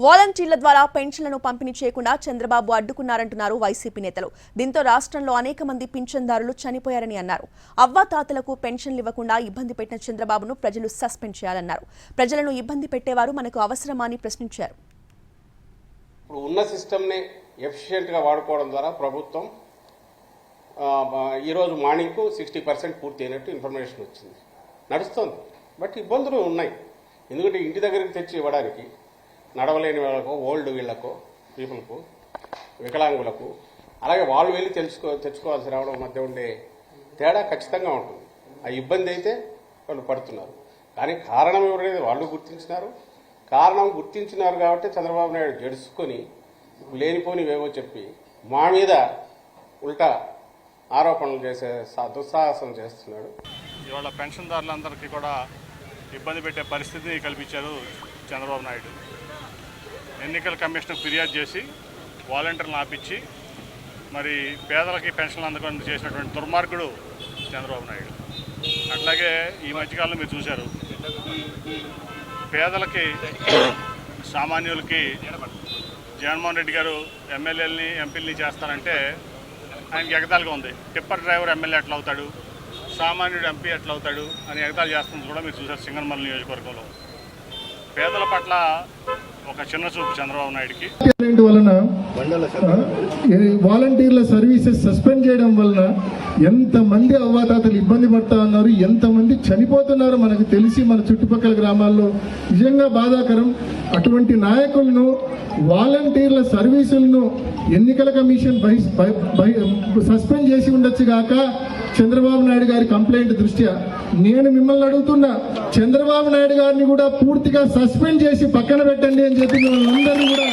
వాలంటీర్ల ద్వారా పెన్షన్లను పంపిణీ చేయకుండా చంద్రబాబు అడ్డుకున్నారంటున్నారు వైసీపీ నేతలు. దీంతో రాష్ట్రంలో అనేక మంది పింఛన్దారులు చనిపోయారని అన్నారు. అవ్వాతాతలకు పెన్షన్లు ఇవ్వకుండా ఇబ్బంది పెట్టిన చంద్రబాబును ప్రజలు సస్పెండ్ చేయాలన్నారు. ప్రజలను ఇబ్బంది పెట్టేవారు మనకు అవసరమా అని ప్రశ్నించారు. ఇప్పుడు ఉన్న సిస్టమ్ని ఎఫిషియెంట్గా వాడుకోవడం ద్వారా ప్రభుత్వం ఆ, బ- ఈరోజు మార్నింగ్కు సిక్స్టీ పర్సెంట్ పూర్తి అయినట్టు ఇన్ఫర్మేషన్ వచ్చింది. నడుస్తుంది. బట్ ఇబ్బందులు ఉన్నాయి. ఎందుకంటే ఇంటి దగ్గరికి తెచ్చి ఇవ్వడానికి నడవలేని వాళ్ళకు ఓల్డ్ వీళ్ళకు పీపుల్కు వికలాంగులకు అలాగే వాళ్ళు వెళ్ళి తెలుసుకో తెచ్చుకోవాల్సి రావడం మధ్య ఉండే తేడా ఖచ్చితంగా ఉంటుంది. ఆ ఇబ్బంది అయితే వాళ్ళు పడుతున్నారు. కానీ కారణం ఎవరైతే వాళ్ళు గుర్తించినారు కారణం గుర్తించినారు కాబట్టి చంద్రబాబు నాయుడు జడుచుకొని లేనిపోనివేవో చెప్పి మా మీద ఉల్టా ఆరోపణలు చేసే దుస్సాహసం చేస్తున్నాడు. ఇవాళ పెన్షన్దారులందరికీ కూడా ఇబ్బంది పెట్టే పరిస్థితిని కల్పించారు చంద్రబాబు నాయుడు. ఎన్నికల కమిషన్ ఫిర్యాదు చేసి వాలంటీర్లను ఆపించి మరి పేదలకి పెన్షన్లు అందకుండా చేసినటువంటి దుర్మార్గుడు చంద్రబాబు నాయుడు. అట్లాగే ఈ మధ్యకాలంలో మీరు చూశారు పేదలకి సామాన్యులకి జగన్మోహన్ రెడ్డి గారు ఎమ్మెల్యేలని ఎంపీలని చేస్తారంటే ఆయనకి ఎగతాలుగా ఉంది. టిప్పర్ డ్రైవర్ ఎమ్మెల్యే ఎట్లా అవుతాడు సామాన్యుడు ఎంపీ ఎట్లా అవుతాడు అని ఎగతాలు చేస్తుంది కూడా మీరు చూసారు సింగన్మల్ నియోజకవర్గంలో. పేదల పట్ల ఒక చిన్న చూపు చంద్రబాబు నాయుడికి. వలన వాలంటీర్ల సర్వీసెస్ సస్పెండ్ చేయడం వలన ఎంతమంది అవ్వాతాతలు ఇబ్బంది పడతా ఉన్నారు ఎంతమంది చనిపోతున్నారో మనకు తెలిసి మన చుట్టుపక్కల గ్రామాల్లో. నిజంగా బాధాకరం. అటువంటి నాయకులను వాలంటీర్ల సర్వీసులను ఎన్నికల కమిషన్ సస్పెండ్ చేసి ఉండొచ్చు గాక చంద్రబాబు నాయుడు గారి కంప్లైంట్ దృష్ట్యా నేను మిమ్మల్ని అడుగుతున్నా చంద్రబాబు నాయుడు గారిని కూడా పూర్తిగా సస్పెండ్ చేసి పక్కన పెట్టండి అని చెప్పి మిమ్మల్ని అందరినీ కూడా